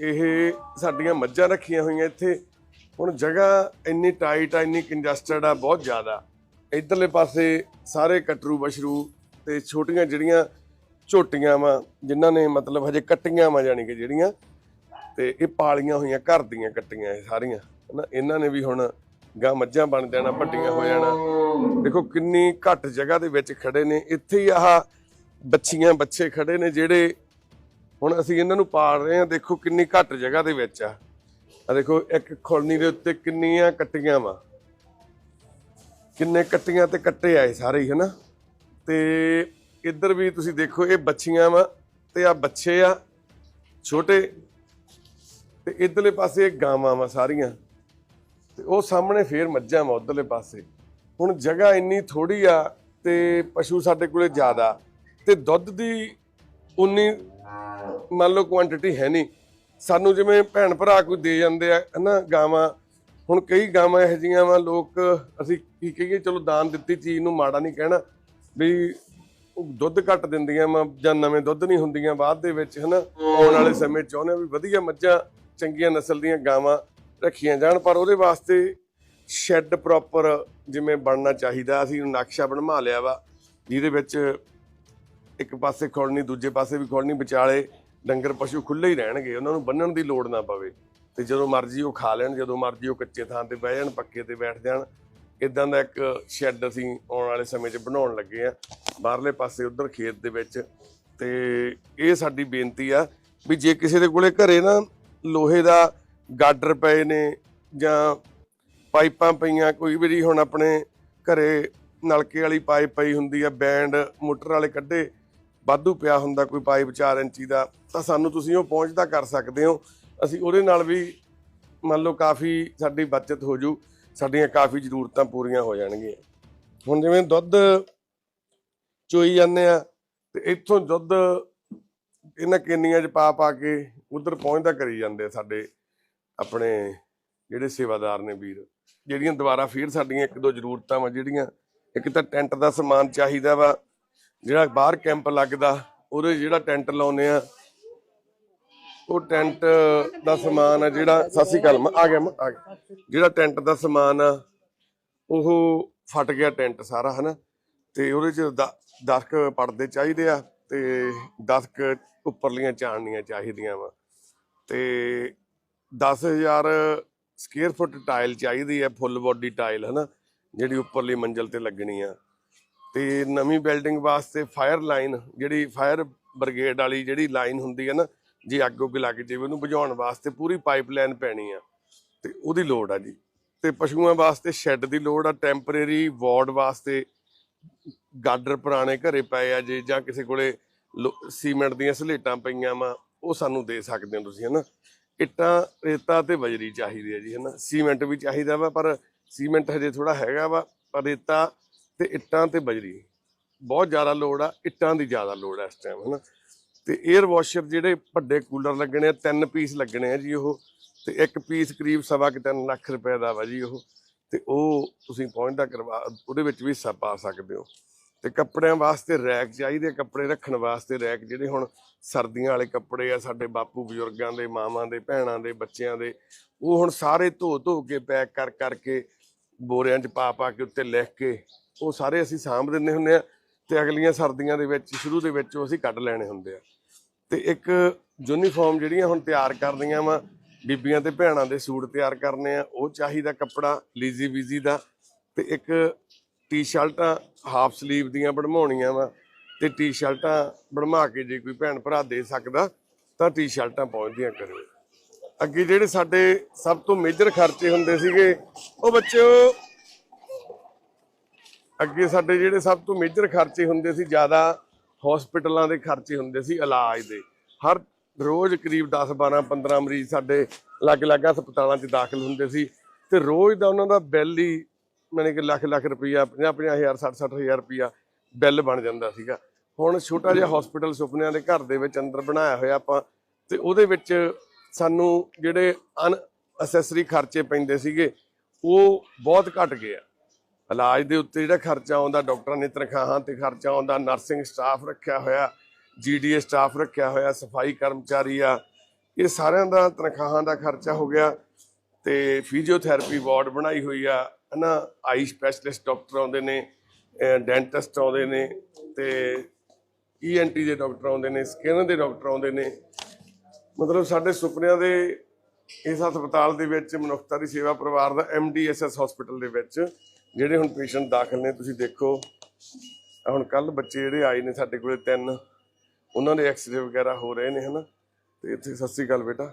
ਇਹ ਸਾਡੀਆਂ ਮੱਝਾਂ ਰੱਖੀਆਂ ਹੋਈਆਂ ਇੱਥੇ। ਹੁਣ ਜਗ੍ਹਾ ਇੰਨੀ ਟਾਈਟ ਆ, ਇੰਨੀ ਕੰਜਸਟਡ ਆ, ਬਹੁਤ ਜ਼ਿਆਦਾ। ਇਧਰਲੇ ਪਾਸੇ ਸਾਰੇ ਕਟਰੂ ਬਸ਼ਰੂ ਤੇ ਛੋਟੀਆਂ ਜਿਹੜੀਆਂ ਝੋਟੀਆਂ ਵਾ, ਜਿਨ੍ਹਾਂ ਨੇ ਮਤਲਬ ਹਜੇ ਕੱਟੀਆਂ ਵਾ ਜਾਣੀ ਕਿ ਜਿਹੜੀਆਂ, ਤੇ ਇਹ ਪਾਲੀਆਂ ਹੋਈਆਂ, ਘਰ ਦੀਆਂ ਕੱਟੀਆਂ ਇਹ ਸਾਰੀਆਂ। ਹਨਾ, ਇਹਨਾਂ ਨੇ ਵੀ ਹੁਣ ਗਾਂ ਮੱਝਾਂ ਬਣ ਜਾਣਾ ਪੱਟੀਆਂ ਹੋ ਜਾਣਾ। ਦੇਖੋ ਕਿੰਨੀ ਘੱਟ ਜਗ੍ਹਾ ਦੇ ਵਿੱਚ ਖੜੇ ਨੇ। ਇੱਥੇ ਹੀ ਆਹ ਬੱਚੀਆਂ, ਬੱਚੇ ਖੜੇ ਨੇ ਜਿਹੜੇ ਹੁਣ ਅਸੀਂ ਇਹਨਾਂ ਨੂੰ ਪਾਲ ਰਹੇ ਹਾਂ, ਦੇਖੋ ਕਿੰਨੀ ਘੱਟ ਜਗ੍ਹਾ ਦੇ ਵਿੱਚ ਆ। ਆ ਦੇਖੋ, ਇੱਕ ਖੋਲਣੀ ਦੇ ਉੱਤੇ ਕਿੰਨੀਆਂ ਕੱਟੀਆਂ ਵਾ। ਕਿੰਨੇ ਕੱਟੀਆਂ ਤੇ ਕੱਟੇ ਆਏ ਸਾਰੇ ਹੀ, ਹਨਾ? ਤੇ ਇੱਧਰ ਵੀ ਤੁਸੀਂ ਦੇਖੋ, ਇਹ ਬੱਚੀਆਂ ਵਾ ਤੇ ਆ ਬੱਚੇ ਆ, ਛੋਟੇ। ਤੇ ਇਧਰਲੇ ਪਾਸੇ ਗਾਵਾਂ ਵਾ ਸਾਰੀਆਂ। ਤੇ ਉਹ ਸਾਹਮਣੇ ਫੇਰ ਮੱਝਾਂ ਵਾ ਉਧਰਲੇ ਪਾਸੇ। ਹੁਣ ਜਗ੍ਹਾ ਇੰਨੀ ਥੋੜੀ ਆ ਤੇ ਪਸ਼ੂ ਸਾਡੇ ਕੋਲੇ ਜ਼ਿਆਦਾ। ਤੇ ਦੁੱਧ ਦੀ ਉਨੀ ਮੰਨ ਲਓ ਕੁਆਂਟੀਟੀ ਹੈ ਨਹੀਂ। ਸਾਨੂੰ ਜਿਵੇਂ ਭੈਣ ਭਰਾ ਕੋਈ ਦੇ ਜਾਂਦੇ ਆ, ਹਨਾ, ਗਾਵਾਂ। ਹੁਣ ਕਈ ਗਾਵਾਂ ਇਹੋ ਜਿਹੀਆਂ ਵਾ, ਲੋਕ ਅਸੀਂ ਕੀ ਕਹੀਏ, ਚਲੋ ਦਾਨ ਦਿੱਤੀ, ਚੀਜ਼ ਨੂੰ ਮਾੜਾ ਨਹੀਂ ਕਹਿਣਾ। ਵੀ ਦੁੱਧ ਘੱਟ ਦਿੰਦੀਆਂ ਵਾ, ਜਾਂ ਨਵੇਂ ਦੁੱਧ ਨਹੀਂ ਹੁੰਦੀਆਂ ਬਾਅਦ ਦੇ ਵਿੱਚ, ਹਨਾ। ਆਉਣ ਵਾਲੇ ਸਮੇਂ ਚਾਹੁੰਦੇ ਆ ਵੀ ਵਧੀਆ ਮੱਝਾਂ, ਚੰਗੀਆਂ ਨਸਲ ਦੀਆਂ ਗਾਵਾਂ ਰੱਖੀਆਂ ਜਾਣ। ਪਰ ਉਹਦੇ ਵਾਸਤੇ ਸ਼ੈੱਡ ਪ੍ਰੋਪਰ ਜਿਵੇਂ ਬਣਨਾ ਚਾਹੀਦਾ, ਅਸੀਂ ਨਕਸ਼ਾ ਬਣਵਾ ਲਿਆ ਵਾ, ਜਿਹਦੇ ਵਿੱਚ ਇੱਕ ਪਾਸੇ ਖੋਲਣੀ ਦੂਜੇ ਪਾਸੇ ਵੀ ਖੋਲਣੀ ਵਿਚਾਲੇ ਡੰਗਰ ਪਸ਼ੂ ਖੁੱਲੇ ਹੀ ਰਹਿਣਗੇ, ਉਹਨਾਂ ਨੂੰ ਬੰਨਣ ਦੀ ਲੋੜ ਨਾ ਪਵੇ। ਤੇ ਜਦੋਂ ਮਰਜ਼ੀ ਉਹ ਖਾ ਲੈਣ, ਜਦੋਂ ਮਰਜ਼ੀ ਉਹ ਕੱਚੇ ਥਾਂ ਤੇ ਬਹਿ ਜਾਣ ਪੱਕੇ ਤੇ ਬੈਠ ਜਾਣ ਇਦਾਂ ਦਾ ਇੱਕ ਸ਼ੈੱਡ ਅਸੀਂ ਆਉਣ ਵਾਲੇ ਸਮੇਂ 'ਚ ਬਣਾਉਣ ਲੱਗੇ ਆ ਬਾਹਰਲੇ ਪਾਸੇ ਉਧਰ ਖੇਤ ਦੇ ਵਿੱਚ। ਤੇ ਇਹ ਸਾਡੀ ਬੇਨਤੀ ਆ ਵੀ ਜੇ ਕਿਸੇ ਦੇ ਕੋਲੇ ਘਰੇ ਨਾ ਲੋਹੇ ਦਾ ਗਾਡਰ ਪਏ ਨੇ ਜਾਂ ਪਾਈਪਾਂ ਪਈਆਂ, ਕੋਈ ਵੀ ਹੁਣ ਆਪਣੇ ਘਰੇ ਨਲਕੇ ਵਾਲੀ ਪਾਈਪ ਪਈ ਹੁੰਦੀ ਆ, ਬੈਂਡ ਮੋਟਰ ਵਾਲੇ ਕੱਢੇ ਵਾਧੂ ਪਿਆ ਹੁੰਦਾ ਕੋਈ ਪਾਈਪ 4 ਇੰਚੀ ਦਾ, ਤਾਂ ਸਾਨੂੰ ਤੁਸੀਂ ਉਹ ਪਹੁੰਚਦਾ ਕਰ ਸਕਦੇ ਹੋ। ਅਸੀਂ ਉਹਦੇ ਨਾਲ ਵੀ ਮੰਨ ਲਓ ਕਾਫੀ ਸਾਡੀ ਬਚਤ ਹੋ ਜੂ, ਸਾਡੀਆਂ ਕਾਫੀ ਜ਼ਰੂਰਤਾਂ ਪੂਰੀਆਂ ਹੋ ਜਾਣਗੀਆਂ। ਹੁਣ ਜਿਵੇਂ ਦੁੱਧ ਚੋਈ ਜਾਂਦੇ ਆ, ਤੇ ਇੱਥੋਂ ਦੁੱਧ ਇਹਨਾਂ ਕੇਨੀਆਂ 'ਚ ਪਾ ਪਾ ਕੇ ਉਧਰ ਪਹੁੰਚਦਾ ਕਰੀ ਜਾਂਦੇ ਆ ਸਾਡੇ ਆਪਣੇ ਜਿਹੜੇ ਸੇਵਾਦਾਰ ਨੇ ਵੀਰ, ਜਿਹੜੀਆਂ ਦੁਬਾਰਾ ਫਿਰ ਸਾਡੀਆਂ ਇੱਕ ਦੋ ਜ਼ਰੂਰਤਾਂ ਵਾ, ਜਿਹੜੀਆਂ ਇੱਕ ਤਾਂ ਟੈਂਟ ਦਾ ਸਮਾਨ ਚਾਹੀਦਾ ਵਾ ਜਿਹੜਾ ਬਾਹਰ ਕੈਂਪ ਲੱਗਦਾ, ਉਹਦੇ ਜਿਹੜਾ ਟੈਂਟ ਲਾਉਨੇ ਆ, ਉਹ ਟੈਂਟ ਦਾ ਸਮਾਨ ਆ ਜਿਹੜਾ, ਸਤਿ ਸ਼੍ਰੀ ਅਕਾਲ ਆ ਗਿਆ ਆ ਗਿਆ। ਜਿਹੜਾ ਟੈਂਟ ਦਾ ਸਮਾਨ ਆ, ਉਹ ਫਟ ਗਿਆ ਟੈਂਟ ਸਾਰਾ, ਹਨਾ? ਤੇ ਉਹਦੇ ਚ 10 ਪੜਦੇ ਚਾਹੀਦੇ ਆ, ਤੇ 10 ਉੱਪਰਲੀਆਂ ਚਾਣਨੀਆਂ ਚਾਹੀਦੀਆਂ ਵਾ। ਤੇ 10000 ਸਕੁਅਰ ਫੁੱਟ ਟਾਇਲ ਚਾਹੀਦੀ ਹੈ ਫੁੱਲ ਬੋਡੀ ਟਾਈਲ ਹਨਾ? ਜਿਹੜੀ ਉੱਪਰਲੀ ਮੰਜ਼ਲ ਤੇ ਲੱਗਣੀ ਆ। ਤੇ ਨਵੀਂ ਬਿਲਡਿੰਗ ਵਾਸਤੇ ਫਾਇਰ ਲਾਈਨ, ਜਿਹੜੀ ਫਾਇਰ ਬ੍ਰਿਗੇਡ ਵਾਲੀ ਜਿਹੜੀ ਲਾਈਨ ਹੁੰਦੀ ਹੈ ਨਾ, ਜੇ ਅੱਗ ਉੱਗ ਲੱਗ ਜਾਵੇ, ਉਹਨੂੰ ਬੁਝਾਉਣ ਵਾਸਤੇ ਪੂਰੀ ਪਾਈਪਲਾਈਨ ਪੈਣੀ ਆ। ਤੇ ਉਹਦੀ ਲੋੜ ਆ ਜੀ। ਤੇ ਪਸ਼ੂਆਂ ਵਾਸਤੇ ਸ਼ੈੱਡ ਦੀ ਲੋੜ ਆ, ਟੈਂਪਰੇਰੀ ਵਾਰਡ ਵਾਸਤੇ ਗਾਡਰ ਪੁਰਾਣੇ ਘਰੇ ਪਏ ਆ ਜੇ, ਜਾਂ ਕਿਸੇ ਕੋਲੇ ਲੋ- ਸੀਮੈਂਟ ਦੀਆਂ ਸਲੇਟਾਂ ਪਈਆਂ ਵਾ, ਉਹ ਸਾਨੂੰ ਦੇ ਸਕਦੇ ਹੋ ਤੁਸੀਂ, ਹਨਾ? ਇੱਟਾਂ, ਰੇਤਾ ਤੇ ਬਜਰੀ ਚਾਹੀਦੀ ਹੈ ਜੀ, ਹਨਾ? ਸੀਮੈਂਟ ਵੀ ਚਾਹੀਦਾ ਵਾ, ਪਰ ਸੀਮੈਂਟ ਹਜੇ ਥੋੜਾ ਹੈਗਾ ਵਾ, ਪਰ ਰੇਤਾ ਤੇ ਇੱਟਾਂ ਤੇ ਬਜਰੀ। ਬਹੁਤ ਜ਼ਿਆਦਾ ਲੋੜ ਆ ਇੱਟਾਂ ਦੀ ਜ਼ਿਆਦਾ ਲੋੜ ਆ ਇਸ ਟਾਈਮ ਹਨਾ। ਤੇ 에ਅਰ ਵਾਸ਼ਰ ਜਿਹੜੇ ਵੱਡੇ ਕੂਲਰ ਲੱਗਣੇ ਆ ਤਿੰਨ ਪੀਸ ਲੱਗਣੇ ਆ ਜੀ ਉਹ ਤੇ ਇੱਕ ਪੀਸ ਕਰੀਬ ਸਵਾ ਕਿ 3 ਲੱਖ ਰੁਪਏ ਦਾ ਵਾ ਜੀ ਉਹ। ਤੇ ਉਹ ਤੁਸੀਂ ਪਹੁੰਚਦਾ ਕਰਵਾ ਉਹਦੇ ਵਿੱਚ ਵੀ ਹਿੱਸਾ ਪਾ ਸਕਦੇ ਹੋ। ਤੇ ਕੱਪੜਿਆਂ ਵਾਸਤੇ ਰੈਕ ਚਾਹੀਦੇ ਆ, ਕੱਪੜੇ ਰੱਖਣ ਵਾਸਤੇ ਰੈਕ ਜਿਹੜੇ ਹੁਣ ਸਰਦੀਆਂ ਵਾਲੇ ਕੱਪੜੇ ਆ ਸਾਡੇ ਬਾਪੂ ਬਜ਼ੁਰਗਾਂ ਦੇ ਮਾਵਾਂ ਦੇ ਭੈਣਾਂ ਦੇ ਬੱਚਿਆਂ ਦੇ ਉਹ ਹੁਣ ਸਾਰੇ ਧੋ ਧੋ ਕੇ ਪੈਕ ਕਰ ਕਰਕੇ ਬੋਰਿਆਂ 'ਚ ਪਾ ਪਾ ਕੇ ਉੱਤੇ ਲਿਖ ਕੇ ਉਹ ਸਾਰੇ ਅਸੀਂ ਸਾਂਭ ਦਿੰਦੇ ਹੁੰਦੇ ਆ ਤੇ ਅਗਲੀਆਂ ਸਰਦੀਆਂ ਦੇ ਵਿੱਚ, ਸ਼ੁਰੂ ਦੇ ਵਿੱਚ ਉਹ ਅਸੀਂ ਕੱਢ ਲੈਣੇ ਹੁੰਦੇ ਆ। ਤੇ ਇੱਕ ਯੂਨੀਫਾਰਮ ਜਿਹੜੀਆਂ ਹੁਣ ਤਿਆਰ ਕਰਦੀਆਂ ਵਾ, ਬੀਬੀਆਂ ਤੇ ਭੈਣਾਂ ਦੇ ਸੂਟ ਤਿਆਰ ਕਰਨੇ ਆ, ਉਹ ਚਾਹੀਦਾ ਕੱਪੜਾ ਲੀਜ਼ੀ ਵੀਜ਼ੀ ਦਾ ਤੇ ਇੱਕ ਟੀ-ਸ਼ਰਟਾਂ ਹਾਫ ਸਲੀਵ ਦੀਆਂ ਬਣਵਾਉਣੀਆਂ ਵਾ ਤੇ ਟੀ-ਸ਼ਰਟਾਂ ਬਣਵਾ ਕੇ ਜੇ ਕੋਈ ਭੈਣ ਭਰਾ ਦੇ ਸਕਦਾ ਤਾਂ ਟੀ-ਸ਼ਰਟਾਂ ਪਹੁੰਚਦੀਆਂ ਕਰਿਓ। ਅੱਗੇ ਜਿਹੜੇ ਸਾਡੇ ਸਭ ਤੋਂ ਮੇਜਰ ਖਰਚੇ ਹੁੰਦੇ ਸੀਗੇ, ਉਹ ਬੱਚਿਓ, ਅੱਗੇ ਸਾਡੇ ਜਿਹੜੇ ਸਭ ਤੋਂ ਮੇਜਰ ਖਰਚੇ ਹੁੰਦੇ ਸੀ, ਜ਼ਿਆਦਾ ਹਸਪੀਟਲਾਂ ਦੇ ਖਰਚੇ ਹੁੰਦੇ ਸੀ ਇਲਾਜ ਦੇ। ਹਰ ਰੋਜ਼ ਕਰੀਬ 10 12 15 ਮਰੀਜ਼ ਸਾਡੇ ਅਲੱਗ-ਅਲੱਗ ਹਸਪਤਾਲਾਂ 'ਚ ਦਾਖਲ ਹੁੰਦੇ ਸੀ ਤੇ ਰੋਜ਼ ਦਾ ਉਹਨਾਂ ਦਾ ਬਿੱਲ ਹੀ ਮੈਨੇ ਕਿ ਲੱਖ ਲੱਖ ਰੁਪਈਆ 50 50 ਹਜ਼ਾਰ 60 60 ਹਜ਼ਾਰ ਰੁਪਈਆ ਬਿੱਲ ਬਣ ਜਾਂਦਾ ਸੀਗਾ। ਹੁਣ ਛੋਟਾ ਜਿਹਾ ਹਸਪੀਟਲ ਸੁਪਨਿਆਂ ਦੇ ਘਰ ਦੇ ਵਿੱਚ ਅੰਦਰ ਬਣਾਇਆ ਹੋਇਆ ਆਪਾਂ ਤੇ ਉਹਦੇ ਵਿੱਚ ਸਾਨੂੰ ਜਿਹੜੇ ਅਨ ਅਸੈਸਰੀ ਖਰਚੇ ਪੈਂਦੇ ਸੀਗੇ, ਉਹ ਬਹੁਤ ਘਟ ਗਏ ਆ। ਇਲਾਜ ਦੇ ਉੱਤੇ ਜਿਹੜਾ ਖਰਚਾ ਆਉਂਦਾ, ਡਾਕਟਰਾਂ ਨੇ ਤਨਖਾਹਾਂ ਤੇ ਖਰਚਾ ਆਉਂਦਾ, ਨਰਸਿੰਗ ਸਟਾਫ ਰੱਖਿਆ ਹੋਇਆ ਜੀਡੀਏ ਸਟਾਫ ਰੱਖਿਆ ਹੋਇਆ, ਸਫ਼ਾਈ ਕਰਮਚਾਰੀ ਆ, ਇਹ ਸਾਰਿਆਂ ਦਾ ਤਨਖਾਹਾਂ ਦਾ ਖਰਚਾ ਹੋ ਗਿਆ ਤੇ ਫਿਜ਼ੀਓਥੈਰੇਪੀ ਵਾਰਡ ਬਣਾਈ ਹੋਈ ਆ। ਹਨਾ, ਆਈ ਸਪੈਸ਼ਲਿਸਟ ਡਾਕਟਰ ਆਉਂਦੇ ਨੇ ਡੈਂਟਿਸਟ ਆਉਂਦੇ ਨੇ ਤੇ ਈਐਨਟੀ ਦੇ ਡਾਕਟਰ ਆਉਂਦੇ ਨੇ, ਸਕਿਨ ਦੇ ਡਾਕਟਰ ਆਉਂਦੇ ਨੇ। ਮਤਲਬ ਸਾਡੇ ਸੁਪਨਿਆਂ ਦੇ ਇਸ ਹਸਪਤਾਲ ਦੇ ਵਿੱਚ ਮਨੁੱਖਤਾ ਦੀ ਸੇਵਾ ਪਰਿਵਾਰ ਦਾ ਐਮਡੀਐਸਐਸ ਹਸਪੀਟਲ ਦੇ ਵਿੱਚ ਜਿਹੜੇ ਹੁਣ ਪੇਸ਼ੈਂਟ ਦਾਖਲ ਨੇ, ਤੁਸੀਂ ਦੇਖੋ। ਹੁਣ ਕੱਲ ਬੱਚੇ ਜਿਹੜੇ ਆਏ ਨੇ ਸਾਡੇ ਕੋਲੇ ਤਿੰਨ, ਉਹਨਾਂ ਦੇ ਐਕਸਰੇ ਵਗੈਰਾ ਹੋ ਰਹੇ ਨੇ, ਹਨਾ? ਤੇ ਇੱਥੇ ਸਤਿ ਸ੍ਰੀ ਅਕਾਲ ਬੇਟਾ।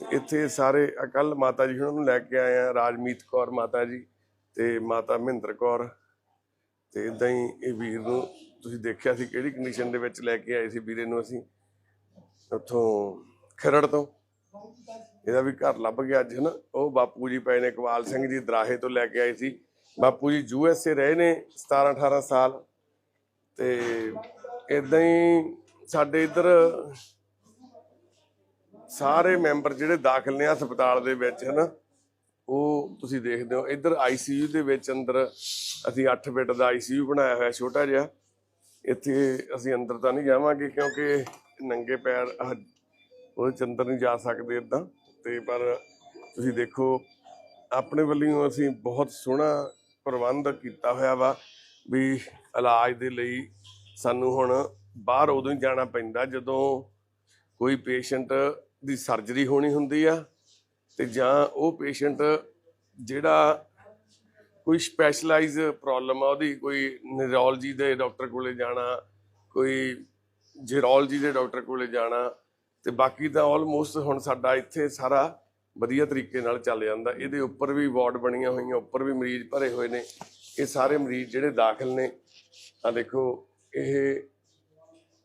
ਤੇ ਇੱਥੇ ਸਾਰੇ ਕੱਲ ਮਾਤਾ ਜੀ ਉਹਨਾਂ ਨੂੰ ਲੈ ਕੇ ਆਏ ਆ, ਰਾਜਮੀਤ ਕੌਰ ਮਾਤਾ ਜੀ ਤੇ ਮਾਤਾ ਮਹਿੰਦਰ ਕੌਰ। ਤੇ ਇਦਾਂ ਹੀ ਇਹ ਵੀਰ ਨੂੰ ਤੁਸੀਂ ਦੇਖਿਆ ਸੀ ਕਿਹੜੀ ਕੰਡੀਸ਼ਨ ਦੇ ਵਿੱਚ ਲੈ ਕੇ ਆਏ ਸੀ ਵੀਰੇ ਨੂੰ ਅਸੀਂ? ਉੱਥੋਂ ਖਰੜ ਤੋਂ। ਇਹਦਾ ਵੀ ਘਰ ਲੱਭ ਗਿਆ ਅੱਜ, ਹਨਾ। ਉਹ ਬਾਪੂ ਜੀ ਪਏ ਨੇ ਇਕਬਾਲ ਸਿੰਘ ਜੀ ਦਰਾਹੇ ਤੋਂ ਲੈ ਕੇ ਆਏ ਸੀ। ਬਾਪੂ ਜੀ ਯੂ ਐਸ ਏ ਰਹੇ ਨੇ 17 18 ਸਾਲ। ਤੇ ਇਦਾਂ ਹੀ ਸਾਡੇ ਇੱਧਰ ਸਾਰੇ ਮੈਂਬਰ ਜਿਹੜੇ ਦਾਖਲ ਨੇ ਹਸਪਤਾਲ ਦੇ ਵਿੱਚ, ਹਨਾ, ਉਹ ਤੁਸੀਂ ਦੇਖਦੇ ਹੋ। ਇੱਧਰ ਆਈਸੀਯੂ ਦੇ ਵਿੱਚ ਅੰਦਰ ਅਸੀਂ 8 ਬੈੱਡ ਦਾ ਆਈਸੀਯੂ ਬਣਾਇਆ ਹੋਇਆ, ਛੋਟਾ ਜਿਹਾ। ਇੱਥੇ ਅਸੀਂ ਅੰਦਰ ਤਾਂ ਨਹੀਂ ਜਾਵਾਂਗੇ ਕਿਉਂਕਿ ਨੰਗੇ ਪੈਰ ਆਹ ਉਹਦੇ ਚ ਅੰਦਰ ਨਹੀਂ ਜਾ ਸਕਦੇ ਇਦਾਂ ਤੇ ਪਰ ਤੁਸੀਂ ਦੇਖੋ, ਆਪਣੇ ਵੱਲੋਂ ਅਸੀਂ ਬਹੁਤ ਸੋਹਣਾ ਪ੍ਰਬੰਧ ਕੀਤਾ ਹੋਇਆ ਵਾ ਵੀ ਇਲਾਜ ਦੇ ਲਈ ਸਾਨੂੰ ਹੁਣ ਬਾਹਰ ਉਦੋਂ ਹੀ ਜਾਣਾ ਪੈਂਦਾ ਜਦੋਂ ਕੋਈ ਪੇਸ਼ੈਂਟ ਦੀ ਸਰਜਰੀ ਹੋਣੀ ਹੁੰਦੀ ਆ ਤੇ ਜਾਂ ਉਹ ਪੇਸ਼ੈਂਟ ਜਿਹੜਾ ਕੋਈ ਸਪੈਸ਼ਲਾਈਜ਼ ਪ੍ਰੋਬਲਮ ਆ, ਉਹਦੀ ਕੋਈ ਨਿਊਰੋਲੋਜੀ ਦੇ ਡਾਕਟਰ ਕੋਲੇ ਜਾਣਾ, ਕੋਈ ਜੀਰੋਲੋਜੀ ਦੇ ਡਾਕਟਰ ਕੋਲੇ ਜਾਣਾ ਤੇ ਬਾਕੀ ਤਾਂ ਆਲਮੋਸਟ ਹੁਣ ਸਾਡਾ ਇੱਥੇ ਸਾਰਾ ਵਧੀਆ ਤਰੀਕੇ ਨਾਲ ਚੱਲ ਜਾਂਦਾ। ਇਹਦੇ ਉੱਪਰ ਵੀ ਵਾਰਡ ਬਣੀਆਂ ਹੋਈਆਂ, ਉੱਪਰ ਵੀ ਮਰੀਜ਼ ਭਰੇ ਹੋਏ ਨੇ। ਇਹ ਸਾਰੇ ਮਰੀਜ਼ ਜਿਹੜੇ ਦਾਖਲ ਨੇ ਆ ਦੇਖੋ, ਇਹ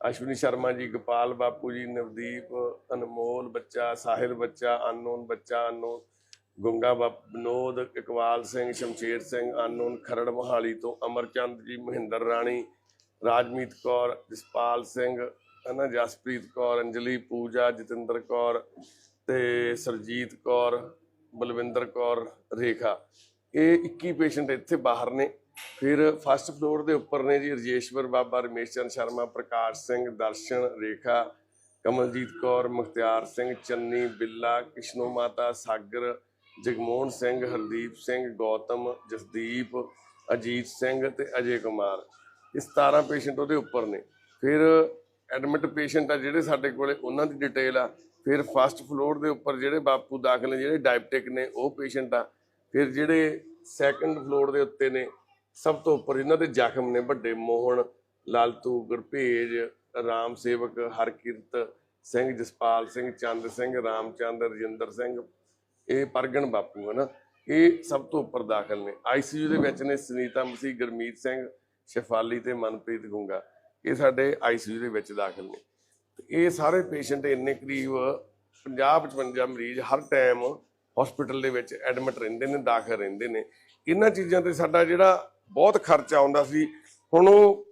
ਅਸ਼ਵਨੀ ਸ਼ਰਮਾ ਜੀ, ਗੋਪਾਲ ਬਾਪੂ ਜੀ, ਨਵਦੀਪ, ਅਨਮੋਲ ਬੱਚਾ, ਸਾਹਿਲ ਬੱਚਾ, ਅਨਨੋਨ ਬੱਚਾ, ਅਨਨੋਨ ਗੁੰਗਾ ਬਾਪ, ਵਿਨੋਦ ਇਕਬਾਲ ਸਿੰਘ, ਸ਼ਮਸ਼ੇਰ ਸਿੰਘ, ਅਨਨੋਨ ਖਰੜ ਮੋਹਾਲੀ ਤੋਂ ਅਮਰਚੰਦ ਜੀ, ਮਹਿੰਦਰ ਰਾਣੀ ਰਾਜਮੀਤ ਕੌਰ, ਜਸਪਾਲ ਸਿੰਘ ਹਨਾ ਜਸਪ੍ਰੀਤ ਕੌਰ, ਅੰਜਲੀ ਪੂਜਾ, ਜਤਿੰਦਰ ਕੌਰ ਤੇ ਸਰਜੀਤ ਕੌਰ, ਬਲਵਿੰਦਰ ਕੌਰ, ਰੇਖਾ। ਇਹ 21 ਪੇਸ਼ੈਂਟ ਇੱਥੇ ਬਾਹਰ ਨੇ। ਫਿਰ ਫਸਟ ਫਲੋਰ ਦੇ ਉੱਪਰ ਨੇ ਜੀ ਰਜੇਸ਼ਵਰ ਬਾਬਾ, ਰਮੇਸ਼ ਸ਼ਰਮਾ, ਪ੍ਰਕਾਸ਼ ਸਿੰਘ, ਦਰਸ਼ਨ, ਰੇਖਾ, ਕਮਲਜੀਤ ਕੌਰ, ਮੁਖਤਿਆਰ ਸਿੰਘ, ਚੰਨੀ, ਬਿੱਲਾ, ਕਿਸ਼ਨੋ ਮਾਤਾ, ਸਾਗਰ, ਜਗਮੋਹਨ ਸਿੰਘ, ਹਰਦੀਪ ਸਿੰਘ, ਗੌਤਮ, ਜਸਦੀਪ, ਅਜੀਤ ਸਿੰਘ ਤੇ ਅਜੇ ਕੁਮਾਰ। ਇਹ 17 ਪੇਸ਼ੈਂਟ ਉਹਦੇ ਉੱਪਰ ਨੇ। ਫਿਰ ਐਡਮਿਟ ਪੇਸ਼ੈਂਟ ਆ ਜਿਹੜੇ ਸਾਡੇ ਕੋਲੇ, ਉਹਨਾਂ ਦੀ ਡਿਟੇਲ ਆ। ਫਿਰ ਫਸਟ ਫਲੋਰ ਦੇ ਉੱਪਰ ਜਿਹੜੇ ਬਾਪੂ ਦਾਖਲ ਨੇ, ਜਿਹੜੇ ਡਾਇਬਟਿਕ ਨੇ, ਉਹ ਪੇਸ਼ੈਂਟ ਆ। ਫਿਰ ਜਿਹੜੇ ਸੈਕੰਡ ਫਲੋਰ ਦੇ ਉੱਤੇ ਨੇ, ਸਭ ਤੋਂ ਉੱਪਰ ਇਹਨਾਂ ਦੇ ਜ਼ਖਮ ਨੇ, ਵੱਡੇ ਮੋਹਨ, ਲਾਲਤੂ, ਗੁਰਭੇਜ, ਰਾਮ ਸੇਵਕ, ਹਰਕਿਰਤ ਸਿੰਘ, ਜਸਪਾਲ ਸਿੰਘ, ਚੰਦ ਸਿੰਘ, ਰਾਮਚੰਦ, ਰਜਿੰਦਰ ਸਿੰਘ, ਇਹ ਪਰਗਣ ਬਾਪੂ ਹੈ ਨਾ। ਇਹ ਸਭ ਤੋਂ ਉੱਪਰ ਦਾਖਲ ਨੇ। ਆਈਸੀਯੂ ਦੇ ਵਿੱਚ ਨੇ ਸੁਨੀਤਾ ਮਸੀਹ, ਗੁਰਮੀਤ ਸਿੰਘ ਸ਼ਫਾਲੀ ਤੇ ਮਨਪ੍ਰੀਤ ਗੁੰਗਾ, ਇਹ ਸਾਡੇ ਆਈਸੀਯੂ ਦੇ ਵਿੱਚ ਦਾਖਲ ਨੇ। ਤੇ ਇਹ ਸਾਰੇ ਪੇਸ਼ੈਂਟ ਇੰਨੇ ਕਰੀਬ 50 55 ਮਰੀਜ਼ ਹਰ ਟਾਈਮ ਹਸਪੀਟਲ ਦੇ ਵਿੱਚ ਐਡਮਿਟ ਰਹਿੰਦੇ ਨੇ, ਦਾਖਲ ਰਹਿੰਦੇ ਨੇ। ਇਹਨਾਂ ਚੀਜ਼ਾਂ ਤੇ ਸਾਡਾ ਜਿਹੜਾ ਬਹੁਤ ਖਰਚਾ ਆਉਂਦਾ ਸੀ, ਹੁਣ ਉਹ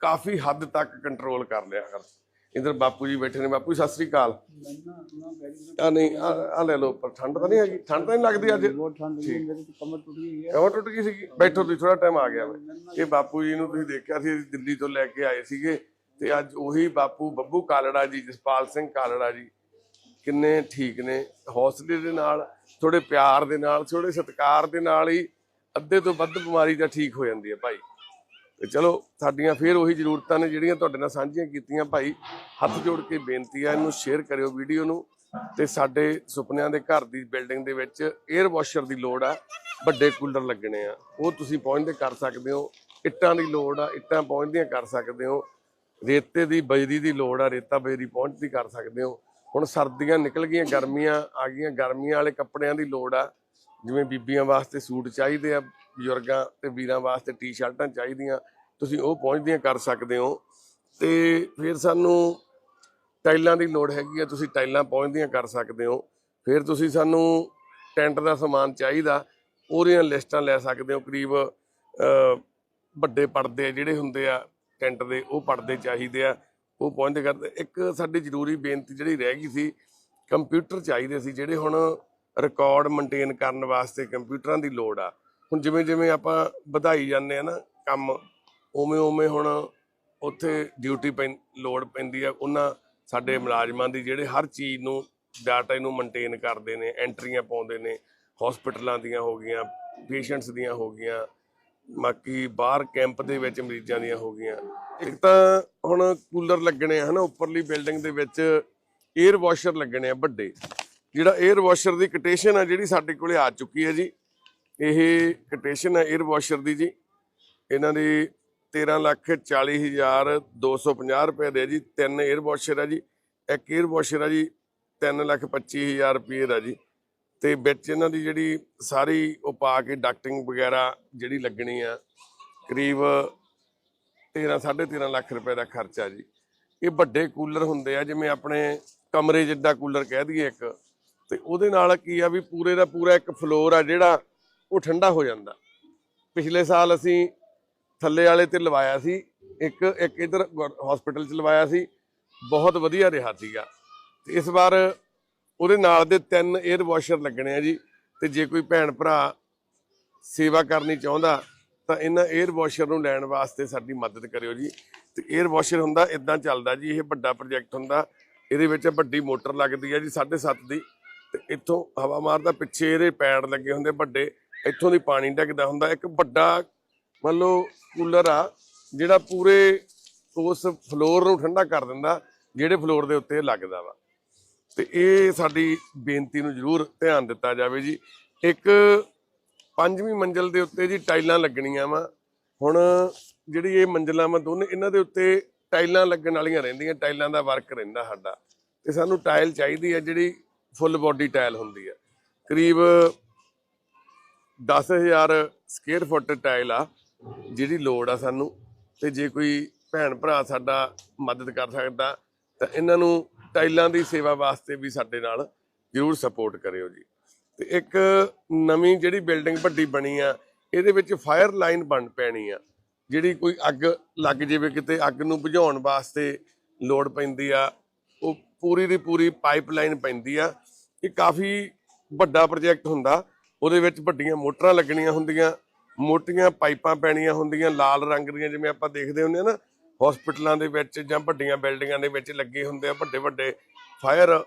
ਕਾਫੀ ਹੱਦ ਤੱਕ ਕੰਟਰੋਲ ਕਰ ਲਿਆ ਕਰ ਇਧਰ ਬਾਪੂ ਜੀ ਬੈਠੇ ਨੇ। ਬਾਪੂ ਜੀ ਸਤਿ ਸ੍ਰੀ ਅਕਾਲ। ਆ ਨਹੀਂ ਆ ਲੈ ਲਓ ਉੱਪਰ ਠੰਡ ਤਾਂ ਨਹੀਂ ਹੈਗੀ। ਠੰਡ ਤਾਂ ਨਹੀਂ ਲੱਗਦੀ ਅੱਜ? ਬਹੁਤ ਠੰਡ ਲੱਗੀ ਮੇਰੇ ਕਮਰ ਟੁੱਟ ਗਈ ਹੈ। ਕਮਰ ਟੁੱਟ ਗਈ ਸੀਗੀ ਬੈਠੋ ਤੁਸੀਂ ਥੋੜਾ ਟਾਈਮ ਆ ਗਿਆ ਮੈਂ ਇਹ ਬਾਪੂ ਜੀ ਨੂੰ ਤੁਸੀਂ ਦੇਖਿਆ ਸੀ ਦਿੱਲੀ ਤੋਂ ਲੈ ਕੇ ਆਏ ਸੀਗੇ। ਤੇ ਅੱਜ ਉਹੀ ਬਾਪੂ ਬੱਬੂ ਕਾਲੜਾ ਜੀ ਜਸਪਾਲ ਸਿੰਘ ਕਾਲੜਾ ਜੀ ਕਿੰਨੇ ਠੀਕ ਨੇ। ਹੌਸਲੇ ਦੇ ਨਾਲ ਥੋੜੇ ਪਿਆਰ ਦੇ ਨਾਲ ਥੋੜੇ ਸਤਿਕਾਰ ਦੇ ਨਾਲ ਹੀ ਅੱਧੇ ਤੋਂ ਵੱਧ ਬਿਮਾਰੀ ਤਾਂ ਠੀਕ ਹੋ ਜਾਂਦੀ ਹੈ ਭਾਈ। ਤੇ ਚਲੋ ਸਾਡੀਆਂ ਫੇਰ ਉਹੀ ਜ਼ਰੂਰਤਾਂ ਨੇ ਜਿਹੜੀਆਂ ਤੁਹਾਡੇ ਨਾਲ ਸਾਂਝੀਆਂ ਕੀਤੀਆਂ। ਭਾਈ, ਹੱਥ ਜੋੜ ਕੇ ਬੇਨਤੀ ਆ, ਇਹਨੂੰ ਸ਼ੇਅਰ ਕਰਿਓ ਵੀਡੀਓ ਨੂੰ ਤੇ ਸਾਡੇ ਸੁਪਨਿਆਂ ਦੇ ਘਰ ਦੀ ਬਿਲਡਿੰਗ ਦੇ ਵਿੱਚ 에ਅਰ ਵਾਸ਼ਰ ਦੀ ਲੋੜ ਆ, ਵੱਡੇ ਕੂਲਰ ਲੱਗਣੇ ਆ। ਉਹ ਤੁਸੀਂ ਪਹੁੰਚਦੇ ਕਰ ਸਕਦੇ ਹੋ। ਇੱਟਾਂ ਦੀ ਲੋੜ ਆ, ਇੱਟਾਂ ਪਹੁੰਚਦੀਆਂ ਕਰ ਸਕਦੇ ਹੋ। ਰੇਤੇ ਦੀ, ਬਜਰੀ ਦੀ ਲੋੜ ਆ, ਰੇਤਾ ਬਜਰੀ ਪਹੁੰਚਦੀ ਕਰ ਸਕਦੇ ਹੋ। ਹੁਣ ਸਰਦੀਆਂ ਨਿਕਲ ਗਈਆਂ, ਗਰਮੀਆਂ ਆ ਗਈਆਂ, ਗਰਮੀਆਂ ਵਾਲੇ ਕੱਪੜਿਆਂ ਦੀ ਲੋੜ ਆ। ਜਿਵੇਂ ਬੀਬੀਆਂ ਵਾਸਤੇ ਸੂਟ ਚਾਹੀਦੇ ਆ ਬਜ਼ੁਰਗਾਂ ਤੇ ਵੀਰਾਂ ਵਾਸਤੇ ਟੀ-ਸ਼ਰਟਾਂ ਚਾਹੀਦੀਆਂ, ਤੁਸੀਂ ਉਹ ਪਹੁੰਚਦੀਆਂ ਕਰ ਸਕਦੇ ਹੋ। ਤੇ ਫਿਰ ਸਾਨੂੰ ਟਾਈਲਾਂ ਦੀ ਲੋੜ ਹੈਗੀ ਆ, ਤੁਸੀਂ ਟਾਈਲਾਂ ਪਹੁੰਚਦੀਆਂ ਕਰ ਸਕਦੇ ਹੋ। ਫਿਰ ਤੁਸੀਂ ਸਾਨੂੰ ਟੈਂਟ ਦਾ ਸਮਾਨ ਚਾਹੀਦਾ, ਉਹਦੀਆਂ ਲਿਸਟਾਂ ਲੈ ਸਕਦੇ ਹੋ। ਕਰੀਬ ਵੱਡੇ ਪਰਦੇ ਜਿਹੜੇ ਹੁੰਦੇ ਆ ਟੈਂਟ ਦੇ, ਉਹ ਪਰਦੇ ਚਾਹੀਦੇ ਆ, ਉਹ ਪਹੁੰਚਦੇ ਕਰਦੇ ਇੱਕ ਸਾਡੀ ਜ਼ਰੂਰੀ ਬੇਨਤੀ ਜਿਹੜੀ ਰਹਿ ਗਈ ਸੀ, ਕੰਪਿਊਟਰ ਚਾਹੀਦੇ ਸੀ, ਜਿਹੜੇ ਹੁਣ ਰਿਕਾਰਡ ਮੇਨਟੇਨ ਕਰਨ ਵਾਸਤੇ ਕੰਪਿਊਟਰਾਂ ਦੀ ਲੋੜ ਆ। ਹੁਣ ਜਿਵੇਂ ਜਿਵੇਂ ਆਪਾਂ ਵਧਾਈ ਜਾਂਦੇ ਆ ਨਾ ਕੰਮ, ਉਵੇਂ ਉਵੇਂ ਹੁਣ ਉੱਥੇ ਡਿਊਟੀ ਪੈ ਲੋਡ ਪੈਂਦੀ ਆ, ਉਹਨਾਂ ਸਾਡੇ ਮੁਲਾਜ਼ਮਾਂ ਦੀ ਜਿਹੜੇ ਹਰ ਚੀਜ਼ ਨੂੰ ਡਾਟਾ ਨੂੰ ਮੇਨਟੇਨ ਕਰਦੇ ਨੇ ਐਂਟਰੀਆਂ ਪਾਉਂਦੇ ਨੇ ਹਸਪੀਟਲਾਂ ਦੀਆਂ ਹੋ ਗਈਆਂ ਪੇਸ਼ੈਂਟਸ ਦੀਆਂ ਹੋ ਗਈਆਂ, ਬਾਕੀ ਬਾਹਰ ਕੈਂਪ ਦੇ ਵਿੱਚ ਮਰੀਜ਼ਾਂ ਦੀਆਂ ਹੋ ਗਈਆਂ। ਇੱਕ ਤਾਂ ਹੁਣ ਕੂਲਰ ਲੱਗਣੇ ਆ, ਹਨਾ, ਉੱਪਰਲੀ ਬਿਲਡਿੰਗ ਦੇ ਵਿੱਚ 에ਅਰ ਵਾਸ਼ਰ ਲੱਗਣੇ ਆ ਵੱਡੇ। ਜਿਹੜਾ 에ਅਰ ਵਾਸ਼ਰ ਦੀ ਕੋਟੇਸ਼ਨ ਆ ਜਿਹੜੀ ਸਾਡੇ ਕੋਲੇ ਆ ਚੁੱਕੀ ਹੈ ਜੀ ਇਹ ਕਟੇਸ਼ਨ ਹੈ 에ਅਰ ਵਾਸ਼ਰ ਦੀ ਜੀ। ਇਹਨਾਂ ਦੀ 13 ਲੱਖ 40 ਹਜ਼ਾਰ 250 ਰੁਪਏ ਦੇ ਜੀ। ਤਿੰਨ 에ਅਰ ਵਾਸ਼ਰ ਹੈ ਜੀ। ਇੱਕ 에ਅਰ ਵਾਸ਼ਰ ਹੈ ਜੀ 3 ਲੱਖ 25 ਹਜ਼ਾਰ ਰੁਪਏ ਦਾ ਜੀ। ਤੇ ਵਿੱਚ ਇਹਨਾਂ ਦੀ ਜਿਹੜੀ ਸਾਰੀ ਉਹ ਪਾ ਕੇ ਡਾਕਟਿੰਗ ਵਗੈਰਾ ਜਿਹੜੀ ਲੱਗਣੀ ਆ, ਕਰੀਬ 13 13.5 ਲੱਖ ਰੁਪਏ ਦਾ ਖਰਚਾ ਜੀ। ਇਹ ਵੱਡੇ ਕੂਲਰ ਹੁੰਦੇ ਆ, ਜਿਵੇਂ ਆਪਣੇ ਕਮਰੇ ਜਿੱਦਾਂ ਕੂਲਰ ਕਹਿ ਦਈਏ ਇੱਕ। ਤੇ ਉਹਦੇ ਨਾਲ ਕੀ ਆ ਵੀ ਪੂਰੇ ਦਾ ਪੂਰਾ ਇੱਕ ਫਲੋਰ ਆ ਜਿਹੜਾ ਉਹ ਠੰਡਾ ਹੋ ਜਾਂਦਾ। ਪਿਛਲੇ ਸਾਲ ਅਸੀਂ ਥੱਲੇ ਵਾਲੇ ਤੇ ਲਵਾਇਆ ਸੀ, ਇੱਕ ਇੱਕ ਇਧਰ ਹਸਪੀਟਲ 'ਚ ਲਵਾਇਆ ਸੀ। ਬਹੁਤ ਵਧੀਆ ਰਿਹਾ ਸੀਗਾ। ਤੇ ਇਸ ਵਾਰ ਉਹਦੇ ਨਾਲ ਦੇ ਤਿੰਨ 에ਅਰ ਵਾਸ਼ਰ ਲੱਗਣੇ ਆ ਜੀ। ਤੇ ਜੇ ਕੋਈ ਭੈਣ ਭਰਾ ਸੇਵਾ ਕਰਨੀ ਚਾਹੁੰਦਾ, ਤਾਂ ਇਹਨਾਂ 에ਅਰ ਵਾਸ਼ਰ ਨੂੰ ਲੈਣ ਵਾਸਤੇ ਸਾਡੀ ਮਦਦ ਕਰਿਓ ਜੀ। ਤੇ 에ਅਰ ਵਾਸ਼ਰ ਹੁੰਦਾ ਇਦਾਂ ਚੱਲਦਾ ਜੀ, ਇਹ ਵੱਡਾ ਪ੍ਰੋਜੈਕਟ ਹੁੰਦਾ। ਇਹਦੇ ਵਿੱਚ ਵੱਡੀ ਮੋਟਰ ਲੱਗਦੀ ਹੈ ਜੀ 7.5 ਦੀ। ਤੇ ਇੱਥੋਂ ਹਵਾ ਮਾਰਦਾ, ਪਿੱਛੇ ਇਹਦੇ ਪੈਡ ਲੱਗੇ ਹੁੰਦੇ ਵੱਡੇ। ਇੱਥੋਂ ਦੀ ਪਾਣੀ ਡਿੱਗਦਾ ਹੁੰਦਾ, ਇੱਕ ਵੱਡਾ ਮੰਨ ਲਓ ਕੂਲਰ ਆ, ਜਿਹੜਾ ਪੂਰੇ ਉਸ ਫਲੋਰ ਨੂੰ ਠੰਡਾ ਕਰ ਦਿੰਦਾ, ਜਿਹੜੇ ਫਲੋਰ ਦੇ ਉੱਤੇ ਲੱਗਦਾ ਵਾ। ਤੇ ਇਹ ਸਾਡੀ ਬੇਨਤੀ ਨੂੰ ਜ਼ਰੂਰ ਧਿਆਨ ਦਿੱਤਾ ਜਾਵੇ ਜੀ। ਇੱਕ ਪੰਜਵੀਂ ਮੰਜ਼ਲ ਦੇ ਉੱਤੇ ਜੀ ਟਾਈਲਾਂ ਲੱਗਣੀਆਂ ਵਾ। ਹੁਣ ਜਿਹੜੀ ਇਹ ਮੰਜ਼ਲਾਂ ਵਾ, ਦੋਨੇ ਇਹਨਾਂ ਦੇ ਉੱਤੇ ਟਾਈਲਾਂ ਲੱਗਣ ਵਾਲੀਆਂ ਰਹਿੰਦੀਆਂ, ਟਾਈਲਾਂ ਦਾ ਵਰਕ ਰਹਿੰਦਾ ਸਾਡਾ। ਤੇ ਸਾਨੂੰ ਟਾਈਲ ਚਾਹੀਦੀ ਹੈ ਜਿਹੜੀ ਫੁੱਲ ਬੋਡੀ ਟਾਈਲ ਹੁੰਦੀ ਹੈ। ਕਰੀਬ 10000 ਸਕੁਅਰ ਫੁੱਟ ਟਾਈਲ ਆ, ਜਿਹੜੀ ਲੋੜ ਆ ਸਾਨੂੰ, ਤੇ ਜੇ ਕੋਈ ਭੈਣ ਭਰਾ ਸਾਡਾ ਮਦਦ ਕਰ ਸਕਦਾ, ਤਾਂ ਇਹਨਾਂ ਨੂੰ ਟਾਈਲਾਂ ਦੀ ਸੇਵਾ ਵਾਸਤੇ ਵੀ ਸਾਡੇ ਨਾਲ ਜ਼ਰੂਰ ਸਪੋਰਟ ਕਰਿਓ ਜੀ। ਤੇ ਇੱਕ ਨਵੀਂ ਜਿਹੜੀ ਬਿਲਡਿੰਗ ਵੱਡੀ ਬਣੀ ਆ, ਇਹਦੇ ਵਿੱਚ ਫਾਇਰ ਲਾਈਨ ਬਣ ਪੈਣੀ ਆ, ਜਿਹੜੀ ਕੋਈ ਅੱਗ ਲੱਗ ਜਾਵੇ ਕਿਤੇ, ਅੱਗ ਨੂੰ ਬੁਝਾਉਣ ਵਾਸਤੇ ਲੋੜ ਪੈਂਦੀ ਆ, ਉਹ ਪੂਰੀ ਦੀ ਪੂਰੀ ਪਾਈਪਲਾਈਨ ਪੈਂਦੀ ਆ। ਇਹ ਕਾਫੀ ਵੱਡਾ ਪ੍ਰੋਜੈਕਟ ਹੁੰਦਾ ਉਹਦੇ ਵਿੱਚ ਵੱਡੀਆਂ ਮੋਟਰਾਂ ਲੱਗਣੀਆਂ ਹੁੰਦੀਆਂ, ਮੋਟੀਆਂ ਪਾਈਪਾਂ ਪੈਣੀਆਂ ਹੁੰਦੀਆਂ, ਲਾਲ ਰੰਗ ਦੀਆਂ ਜਿਵੇਂ ਆਪਾਂ ਦੇਖਦੇ ਹੁੰਦੇ ਆ ਨਾ ਹਸਪੀਟਲਾਂ ਦੇ ਵਿੱਚ ਜਾਂ ਵੱਡੀਆਂ ਬਿਲਡਿੰਗਾਂ ਦੇ ਵਿੱਚ ਲੱਗੇ ਹੁੰਦੇ ਆ ਵੱਡੇ ਵੱਡੇ ਫਾਇਰ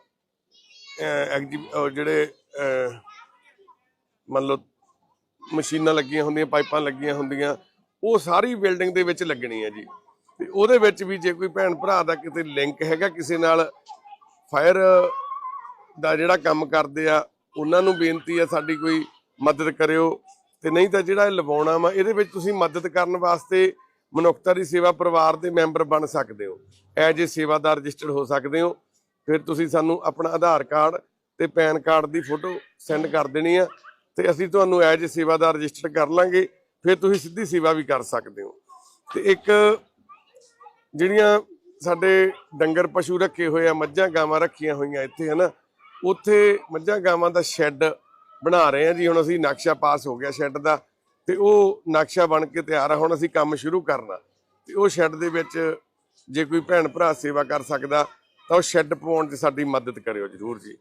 ਜਿਹੜੇ ਮੰਨ ਲਓ ਮਸ਼ੀਨਾਂ ਲੱਗੀਆਂ ਹੁੰਦੀਆਂ, ਪਾਈਪਾਂ ਲੱਗੀਆਂ ਹੁੰਦੀਆਂ, ਉਹ ਸਾਰੀ ਬਿਲਡਿੰਗ ਦੇ ਵਿੱਚ ਲੱਗਣੀ ਹੈ ਜੀ। ਤੇ ਉਹਦੇ ਵਿੱਚ ਵੀ ਜੇ ਕੋਈ ਭੈਣ ਭਰਾ ਦਾ ਕਿਤੇ ਲਿੰਕ ਹੈਗਾ, ਕਿਸੇ ਨਾਲ ਫਾਇਰ ਦਾ ਜਿਹੜਾ ਕੰਮ ਕਰਦੇ ਆ ਉਹਨਾਂ ਨੂੰ ਬੇਨਤੀ ਆ ਸਾਡੀ ਕੋਈ ਮਦਦ ਕਰਿਓ ਤੇ ਨਹੀਂ ਤਾਂ ਜਿਹੜਾ ਇਹ ਲਵਾਉਣਾ ਵਾ, ਇਹਦੇ ਵਿੱਚ ਤੁਸੀਂ ਮਦਦ ਕਰਨ ਵਾਸਤੇ ਮਨੁੱਖਤਾ ਦੀ ਸੇਵਾ ਪਰਿਵਾਰ ਦੇ ਮੈਂਬਰ ਬਣ ਸਕਦੇ ਹੋ। ਐਜ ਏ ਸੇਵਾਦਾਰ ਰਜਿਸਟਰਡ ਹੋ ਸਕਦੇ ਹੋ, ਫਿਰ ਤੁਸੀਂ ਸਾਨੂੰ ਆਪਣਾ ਆਧਾਰ ਕਾਰਡ ਤੇ ਪੈਨ ਕਾਰਡ ਦੀ ਫੋਟੋ ਸੈਂਡ ਕਰ ਦੇਣੀ ਆ ਤੇ ਅਸੀਂ ਤੁਹਾਨੂੰ ਐਜ ਏ ਸੇਵਾਦਾਰ ਰਜਿਸਟਰ ਕਰ ਲਾਂਗੇ, ਫਿਰ ਤੁਸੀਂ ਸਿੱਧੀ ਸੇਵਾ ਵੀ ਕਰ ਸਕਦੇ ਹੋ। ਤੇ ਇੱਕ ਜਿਹੜੀਆਂ ਸਾਡੇ ਡੰਗਰ ਪਸ਼ੂ ਰੱਖੇ ਹੋਏ ਆ, ਮੱਝਾਂ ਗਾਵਾਂ ਰੱਖੀਆਂ ਹੋਈਆਂ ਇੱਥੇ, ਹਨਾ? ਉੱਥੇ ਮੱਝਾਂ ਗਾਵਾਂ ਦਾ ਸ਼ੈੱਡ ਬਣਾ ਰਹੇ ਆ ਜੀ। ਹੁਣ ਅਸੀਂ ਨਕਸ਼ਾ ਪਾਸ ਹੋ ਗਿਆ ਸ਼ੈੱਡ ਦਾ ਤੇ ਉਹ ਨਕਸ਼ਾ ਬਣ ਕੇ ਤਿਆਰ ਆ। ਹੁਣ ਅਸੀਂ ਕੰਮ ਸ਼ੁਰੂ ਕਰਨਾ। ਤੇ ਉਹ ਸ਼ੈੱਡ ਦੇ ਵਿੱਚ ਜੇ ਕੋਈ ਭੈਣ ਭਰਾ ਸੇਵਾ ਕਰ ਸਕਦਾ ਤਾਂ ਉਹ ਸ਼ੈੱਡ ਪਵਾਉਣ 'ਚ ਸਾਡੀ ਮਦਦ ਕਰਿਓ ਜਰੂਰ ਜੀ।